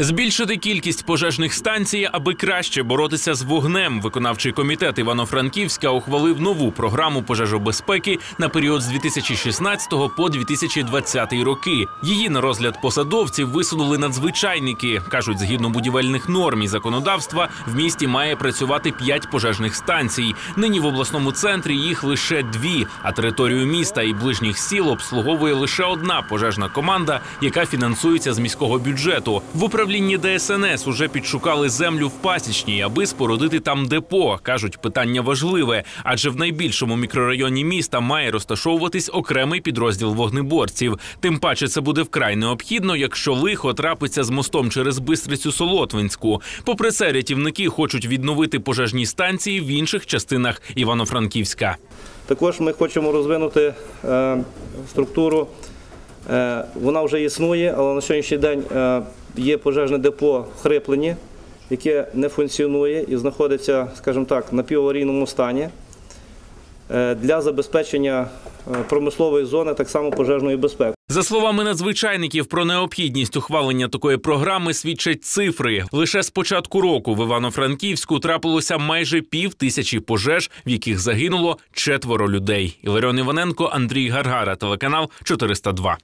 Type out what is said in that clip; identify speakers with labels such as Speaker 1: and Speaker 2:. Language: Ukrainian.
Speaker 1: Збільшити кількість пожежних станцій, аби краще боротися з вогнем. Виконавчий комітет Івано-Франківська ухвалив нову програму пожежобезпеки на період з 2016 по 2020 роки. Її на розгляд посадовців висунули надзвичайники. кажуть, згідно будівельних норм і законодавства, в місті має працювати п'ять пожежних станцій. Нині в обласному центрі їх лише дві. А територію міста і ближніх сіл обслуговує лише одна пожежна команда, яка фінансується з міського бюджету. В управлінні ДСНС уже підшукали землю в пасічній, аби спорудити там депо. кажуть, питання важливе, адже в найбільшому мікрорайоні міста має розташовуватись окремий підрозділ вогнеборців. Тим паче це буде вкрай необхідно, якщо лихо трапиться з мостом через Бистрицю Солотвинську. Попри це, рятівники хочуть відновити пожежні станції в інших частинах Івано-Франківська.
Speaker 2: Також ми хочемо розвинути е, структуру. Е, вона вже існує, але на сьогоднішній день е, є пожежне депо в Хриплені, яке не функціонує і знаходиться, скажімо так, на піваварійному стані е, для забезпечення е, промислової зони, так само пожежної безпеки.
Speaker 1: За словами надзвичайників, про необхідність ухвалення такої програми свідчать цифри. Лише з початку року в Івано-Франківську трапилося майже пів тисячі пожеж, в яких загинуло четверо людей. Іларіон Іваненко, Андрій Гаргара, телеканал 402.